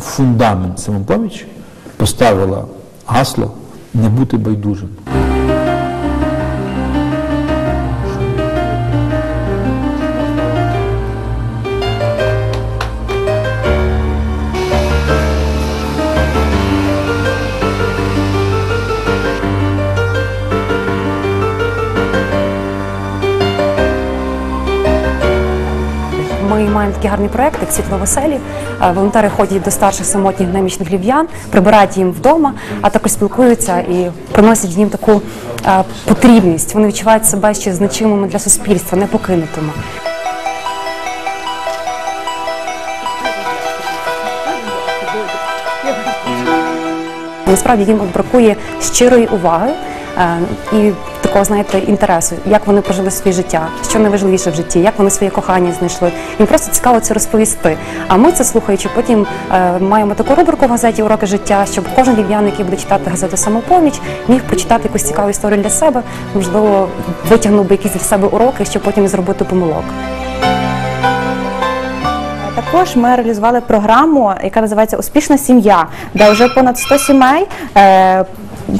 фундамент самопоміч поставила гасло не бути байдужим. Маємо такий гарний проект, як світло веселі. Е, Волонтери ходять до старших самотніх немічних львів'ян, прибирають їм вдома, а також спілкуються і приносять їм таку е, потрібність. Вони відчувають себе ще значимими для суспільства, не покинутими. Насправді їм бракує щирої уваги е, і такого, знаєте, інтересу, як вони прожили своє життя, що найважливіше в житті, як вони своє кохання знайшли. Їм просто цікаво це розповісти. А ми це слухаючи, потім е, маємо таку рубрику в газеті Уроки життя, щоб кожен львів'ян, який буде читати газету самопоміч, міг прочитати якусь цікаву історію для себе, можливо, витягнув би якісь для себе уроки, щоб потім зробити помилок. Також ми реалізували програму, яка називається Успішна сім'я, де вже понад 100 сімей. е,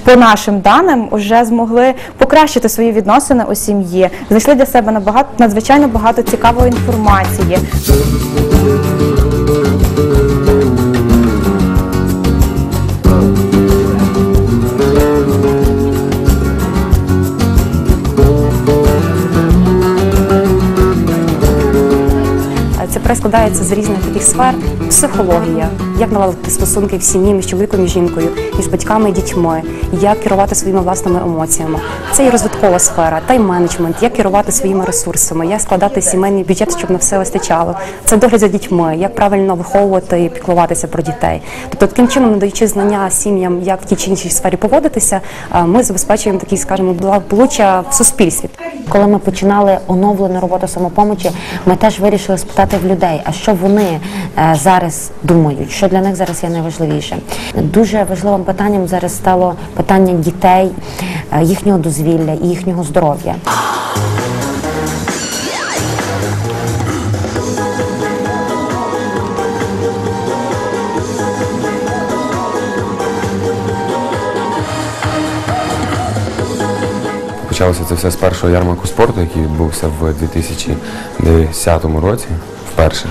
По нашим даним вже змогли покращити свої відносини у сім'ї, знайшли для себе набагато надзвичайно багато цікавої інформації. Проект складається з різних таких сфер: психологія, як наладити стосунки в сім'ї між чоловіком і жінкою, між батьками і дітьми, як керувати своїми власними емоціями. Це і розвиткова сфера, тайм-менеджмент, як керувати своїми ресурсами, як складати сімейний бюджет, щоб на все вистачало. Це догляд за дітьми, як правильно виховувати і піклуватися про дітей. Тобто, таким чином, надаючи знання сім'ям, як в тій чи іншій сфері поводитися, е, ми забезпечуємо такий, скажімо, благополуччя в суспільстві. Коли ми починали оновлену роботу самопомочі, ми теж вирішили спитати в людей, а що вони е, зараз думають, що для них зараз є найважливіше. Дуже важливим питанням зараз стало питання дітей, е, їхнього дозвілля і їхнього здоров'я. Почалося це все з першого ярмарку спорту, який відбувся в 2010 році вперше.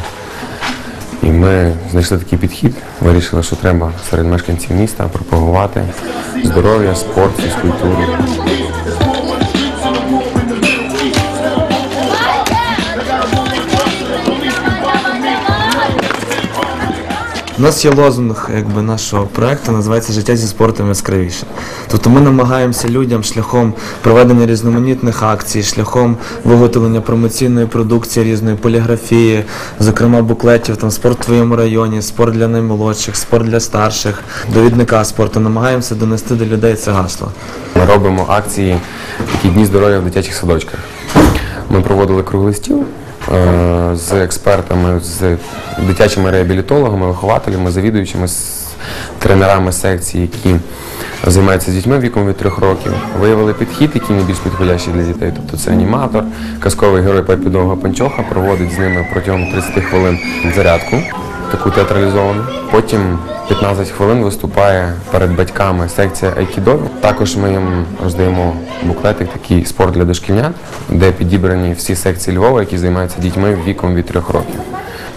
І ми знайшли такий підхід, вирішили, що треба серед мешканців міста пропагувати здоров'я, спорт, фізкультуру. У нас є лозунг якби, нашого проекту, називається Життя зі спортом яскравіше. Тобто ми намагаємося людям шляхом проведення різноманітних акцій, шляхом виготовлення промоційної продукції різної поліграфії, зокрема буклетів, там спорт в твоєму районі, спорт для наймолодших, спорт для старших, довідника спорту. Намагаємося донести до людей це гасло. Ми робимо акції, такі дні здоров'я в дитячих садочках. Ми проводили круглий стіл з експертами, з дитячими реабілітологами, вихователями, завідуючими, з тренерами секції, які займаються з дітьми віком від трьох років. Виявили підхід, який найбільш підходящий для дітей. Тобто це аніматор, казковий герой Пепі Довга Панчоха, проводить з ними протягом 30 хвилин зарядку, таку театралізовану. Потім 15 хвилин виступає перед батьками секція айкідо. Також ми їм роздаємо буклетик, такий спорт для дошкільнят, де підібрані всі секції Львова, які займаються дітьми віком від трьох років.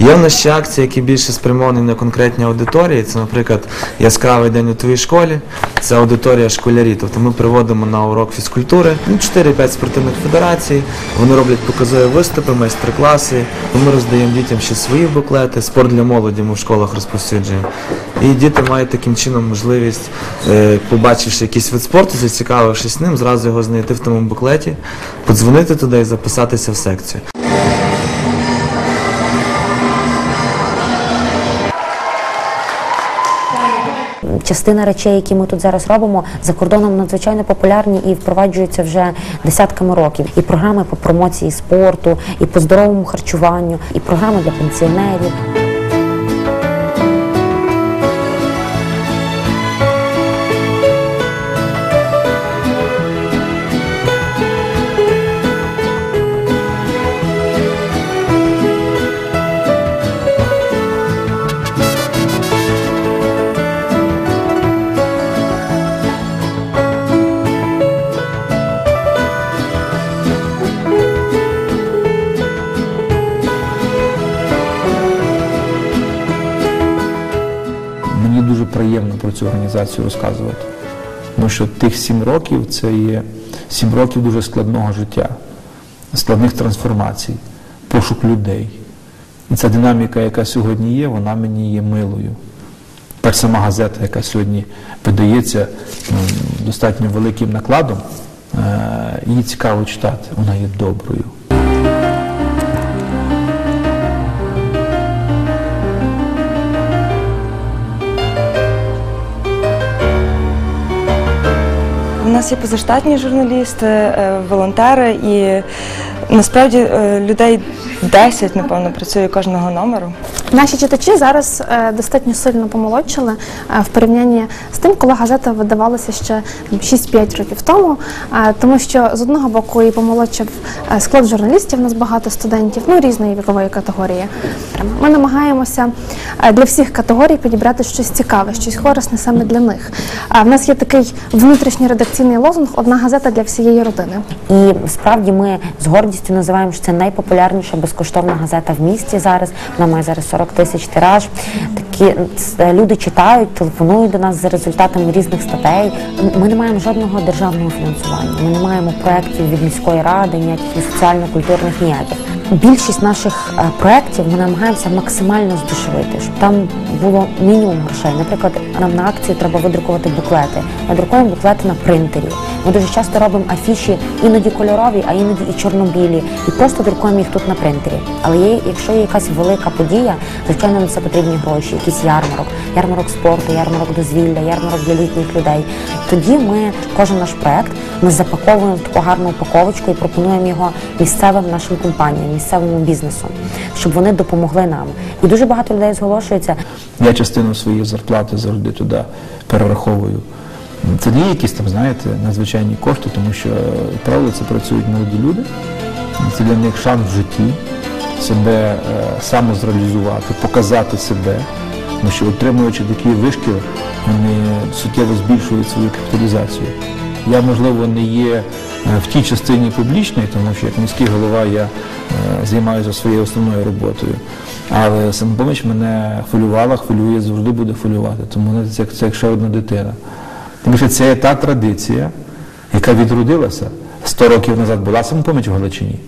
Є в нас ще акції, які більше спрямовані на конкретні аудиторії. Це, наприклад, яскравий день у твоїй школі, це аудиторія школярі. Тобто ми приводимо на урок фізкультури ну, 4-5 спортивних федерацій. Вони роблять показові виступи, майстер-класи. Ми роздаємо дітям ще свої буклети. Спорт для молоді ми в школах розповсюджуємо. І діти мають таким чином можливість, е, побачивши якийсь вид спорту, зацікавившись ним, зразу його знайти в тому буклеті, подзвонити туди і записатися в секцію. Частина речей, які ми тут зараз робимо, за кордоном надзвичайно популярні і впроваджуються вже десятками років. І програми по промоції спорту, і по здоровому харчуванню, і програми для пенсіонерів. Приємно про цю організацію розказувати. Тому що тих сім років це є сім років дуже складного життя, складних трансформацій, пошук людей. І ця динаміка, яка сьогодні є, вона мені є милою. Та ж сама газета, яка сьогодні видається достатньо великим накладом, е, її цікаво читати, вона є доброю. Нас є позаштатні журналісти, е, волонтери, і насправді е, людей 10, напевно, працює кожного номеру. Наші читачі зараз е, достатньо сильно помолодшали е, в порівнянні з тим, коли газета видавалася ще там, 6-5 років тому. Тому що з одного боку і помолодшав е, склад журналістів, у нас багато студентів, ну різної вікової категорії. Ми намагаємося для всіх категорій підібрати щось цікаве, щось корисне саме для них. А в нас є такий внутрішній редакційний лозунг одна газета для всієї родини. І справді ми з гордістю називаємо, що це найпопулярніша безкоштовна газета в місті зараз. Вона має зараз 40 тисяч тираж. Такі е, люди читають, телефонують до нас за результатами різних статей. Ми не маємо жодного державного фінансування. Ми не маємо проєктів від міської ради, ніяких соціально-культурних ніяких. Більшість наших е, проєктів ми намагаємося максимально здушевити, щоб там було мінімум грошей. Наприклад, нам на акцію треба видрукувати буклети. Ми друкуємо буклети на принтері. Ми дуже часто робимо афіші іноді кольорові, а іноді і чорнобілі, і просто друкуємо їх тут на принтері. Але є, якщо є якась велика подія, звичайно на це потрібні гроші, якийсь ярмарок, ярмарок спорту, ярмарок дозвілля, ярмарок для літніх людей. Тоді ми кожен наш проект ми запаковуємо в таку гарну упаковочку і пропонуємо його місцевим нашим компаніям, місцевому бізнесу, щоб вони допомогли нам. І дуже багато людей зголошується. Я частину своєї зарплати завжди туди перераховую. Це не якісь там, знаєте, надзвичайні кошти, тому що, правило, це працюють молоді люди. Це для них шанс в житті себе е, самозреалізувати, показати себе. Тому що отримуючи такий вишкіл, вони суттєво збільшують свою капіталізацію. Я, можливо, не є е, в тій частині публічної, тому що як міський голова я е, займаюся своєю основною роботою. Але самопоміч мене хвилювала, хвилює, завжди буде хвилювати. Тому це як ще одна дитина. Тому що це є та традиція, яка відродилася 100 років назад була самопоміч в Галичині.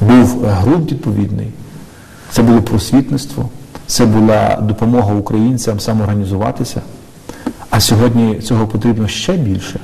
Був ґрунт відповідний. Це було просвітництво, це була допомога українцям самоорганізуватися. А сьогодні цього потрібно ще більше.